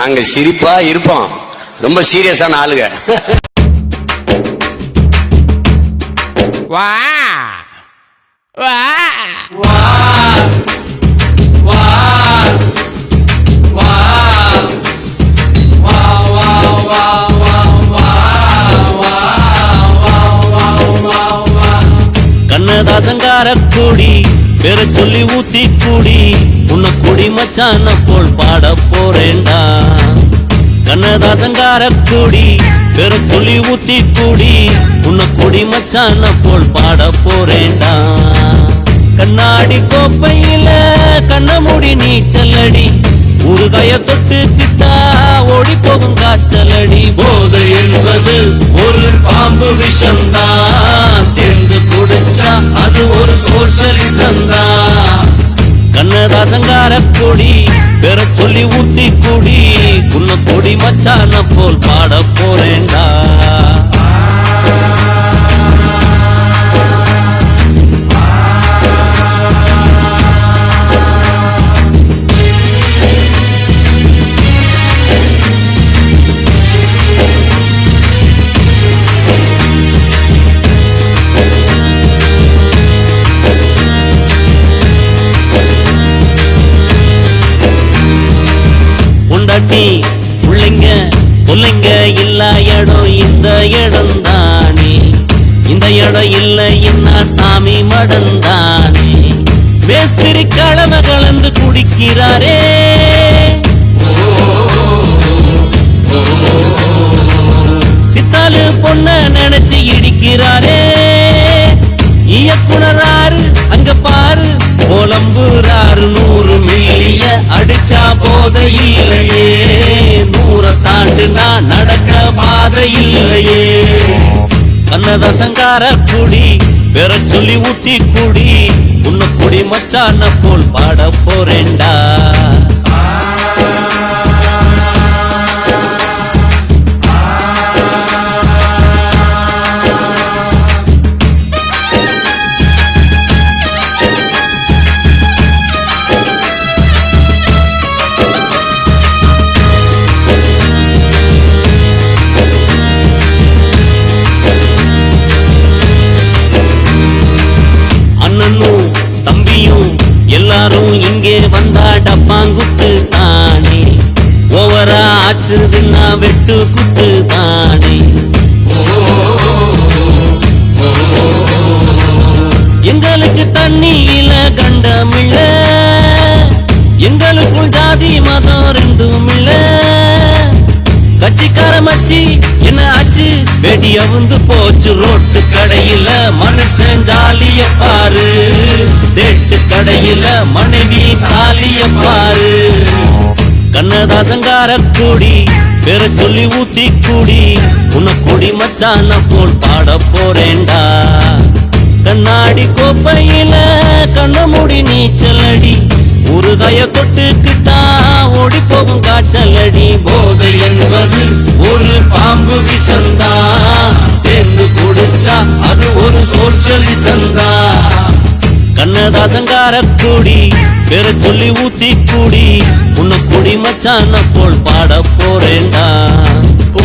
நாங்க சிரிப்பா இருப்போம். ரொம்ப சீரியஸான ஆளுங்க. வா வா கண்ணதாசங்கார கூடி பேர சொல்லி ஊத்தி கூடி. உன்னை குடி மச்சான போல் பாட போறேண்டா கண்ணதாசங்கார கூடி பேர சொல்லி ஊத்தி கூடி. உன்னை குடி மச்சான போல் பாட போறேண்டா கண்ணாடி கோப்பையில கண்ண மூடி நீச்சலடி ஊறுகாய தொட்டுக்கிட்டா ஓடி போகும் காய்ச்சலடி. போதை என்பது ஒரு பாம்பு விஷம்தான். அது ஒரு சோஷலிசம் தான் கண்ணதாசங்கார கொடி பெற சொல்லி ஊட்டி குடி உன்ன கொடி மச்சான போல் பாட போறேன்டா. பொண்டாட்டி பிள்ளைங்க பிள்ளைங்க இல்ல இடம் இந்த இடம் தானே. இந்த இடம் இல்லை என்ன சாமி மடம் தானே. மேஸ்திரி கலவை கலந்து குடிக்கிறாரே. சித்தாலு பொண்ண நினைச்சு இடிக்கிறாரே. இயக்குனராரு அங்க பாரு புலம்புறாரு நூறு மில்லிய அடிச்சா போதை நான் நடக்க பாதை இல்லையே கண்ணதாசங்கார குடி பெற சொல்லி ஊட்டி குடி உன்னு குடி மச்சான போல் பாட போறேண்டா எல்லாரும் இங்கே வந்தா டப்பாங்குத்து தானே. ஓவரா ஆச்சுதுன்னா வெட்டு குத்து தானே. எங்களுக்கு தண்ணியில கண்டமில்ல. எங்களுக்குள் ஜாதி மதம் ரெண்டும் இல்ல கட்சிக்கார மச்சி என்ன ஆச்சு? வெடி அவுந்து போச்சு ரோட்டு கடையில. மனுஷன் ஜாலிய பாரு. கடையில மனைவி தாலிய பாரு. கண்ணதாசங்கார கூடி பெற சொல்லி ஊத்தி கூடி உன்னை கொடி மச்சான போல் பாட போறேண்டா கண்ணாடி கோப்பையில கண்ண மூடி நீச்சலடி உருகாய தொட்டுக்கிட்டா ஓடி போகும் காய்ச்சலடி. போதை என்பது காரக்குடி பேர சொல்லி ஊத்தி குடி உன்னை குடி மச்சான போல் பாட போறேன்டா. ஓ